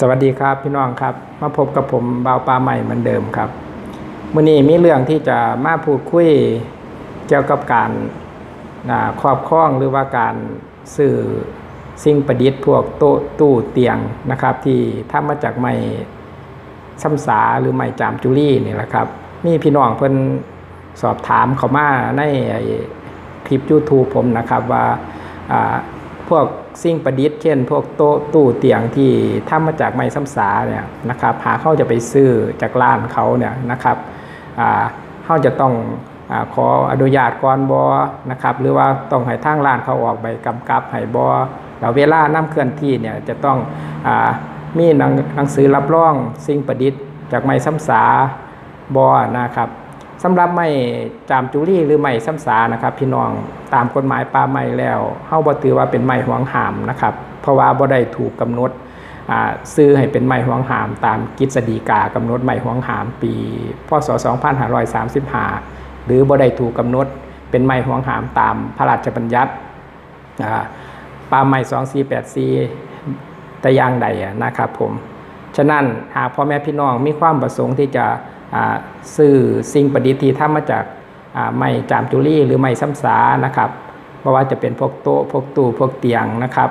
สวัสดีครับพี่น้องครับ มาพบกับผมบาวปลาใหม่เหมือนเดิมครับมื่อนี้มีเรื่องที่จะมาพูดคุยเกี่ยวกับการครอบครองหรือว่าการซื้อสิ่งประดิษฐ์พวกโต๊ะตู้เตียงนะครับ ที่ทำมาจากไม้ซ้ำสาหรือไม้จามจุลีนี่แหละครับ มีพี่น้องเพิ่นสอบถามเขามาในคลิป YouTube ผมนะครับว่า วกสิ่งประดิษฐ์เช่น พวกโต๊ะตู้เตียงที่ทำมาจากไม้ซ้ำสาเนี่ยนะครับหาเข้าจะไปซื้อจากร้านเขาเนี่ยนะครับอ่าเข้าจะต้องอาขออนุญาตก่อนบอนะครับหรือว่าต้องให้ทางร้านเขาออกใบกำกับให้บอแล้วเวลาน้ำเคลื่อนที่เนี่ยจะต้องอามีหนังหนังสือรับรองสิ่งประดิษฐ์จากไม้ซ้ำสาบอนะครับ สำหรับไม้จามจุรีหรือไม้ซ้ำสานะครับพี่น้องตามกฎหมายป่าไม้แล้วเฮาบ่ถือว่าเป็นไม้หวงหามนะครับเพราะว่าบ่ได้ถูกกำหนดซื้อให้เป็นไม้หวงหาม ตามกฤษฎีกากำหนดไม้หวงหามปี พศ 2535 หรือบ่ได้ถูกกำหนดเป็นไม้หวงหามตามพระราชบัญญัติป่าไม้2484แต่อย่างใดนะครับผม ฉะนั้นหากพ่อแม่พี่น้องมีความประสงค์ที่จะ อ่าซื้อสิ่งประดิษฐ์ที่ทำมาจากไม้จามจุลีหรือไม้ซ้ำสานะครับเพราะว่าจะเป็นพวกโต๊ะพวกตู้พวกเตียงนะครับ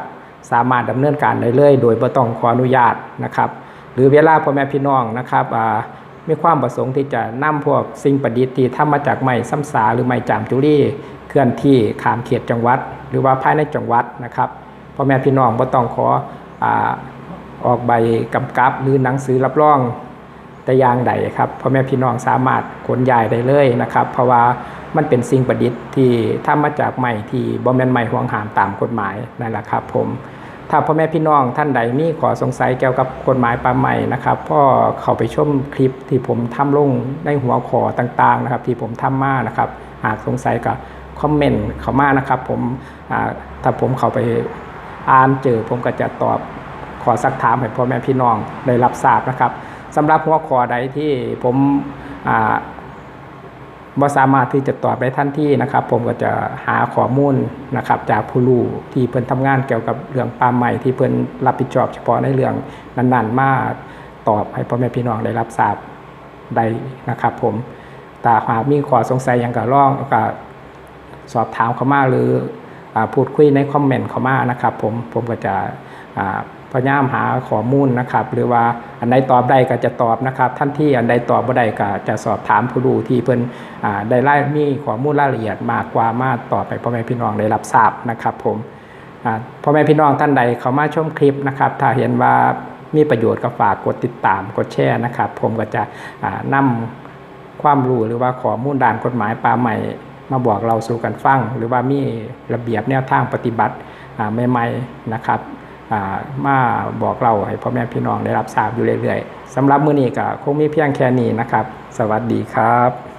สามารถดำเนินการได้เลย โดยไม่ต้องขออนุญาตนะครับ หรือเวลาพ่อแม่พี่น้องนะครับมีความประสงค์ที่จะนำพวกสิ่งประดิษฐ์ที่ทำมาจากไม้ซ้ำสาหรือไม้จามจุลีเคลื่อนที่ข้ามเขตจังหวัด หรือว่าภายในจังหวัดนะครับพ่อแม่พี่น้องไม่ต้องขออออกใบกำกับหรือหนังสือรับรอง แต่อย่างใดครับพ่อแม่พี่น้องสามารถขนย้ายได้เลยนะครับ เพราะว่ามันเป็นสิ่งประดิษฐ์ที่ทำมาจากใหม่ที่บ่แมนใหม่ห่วงหามตามกฎหมายนั่นแหละครับผมถ้าพ่อแม่พี่น้องท่านใดมีขอสงสัยเกี่ยวกับกฎหมายป่าใหม่นะครับก็เข้าไปชมคลิปที่ผมทำลงในหัวข้อต่างๆนะครับ ที่ผมทำมานะครับ หากสงสัยก็คอมเมนต์เข้ามานะครับ ผมถ้าผมเข้าไปอ่านเจอผมก็จะตอบขอสักถามให้พ่อแม่พี่น้องได้รับทราบนะครับ สำหรับหัวข้อใดที่ผมบ่สามารถที่จะตอบได้ทันทีนะครับ ผมก็จะหาข้อมูลนะครับ จากผู้รู้ที่เพิ่นทำงานเกี่ยวกับเรื่องป่าใหม่ที่เพิ่นรับผิดชอบเฉพาะในเรื่องนั้นๆ มาตอบให้พ่อแม่พี่น้องได้รับทราบได้นะครับ ผมแต่หากมีข้อสงสัยอย่างก็ร้องก็สอบถามเข้ามาหรืออพูดคุยในคอมเมนต์เข้ามานะครับ ผมผมก็จะ พยายามหาข้อมูลนะครับ หรือว่าอันใดตอบได้ก็จะตอบนะครับท่านที่อันใดตอบบ่ได้ก็จะสอบถามผู้รู้ที่เพิ่นได้รายมีข้อมูลรายละเอียดมากกว่ามาตอบไปพ่อแม่พี่น้องได้รับทราบนะครับ ผมพ่อแม่พี่น้องท่านใดเข้ามาชมคลิปนะครับ ถ้าเห็นว่ามีประโยชน์ก็ฝากกดติดตามกดแชร์นะครับ ผมก็จะอ่านำความรู้หรือว่าข้อมูลด้านกฎหมายป่าใหม่มาบอกเราสู่กันฟัง หรือว่ามีระเบียบแนวทางปฏิบัติใหม่ๆนะครับ มาบอกเราให้พ่อแม่พี่น้องได้รับทราบอยู่เรื่อยๆสำหรับมื้อนี้ก็คงมีเพียงแค่นี้นะครับ สวัสดีครับ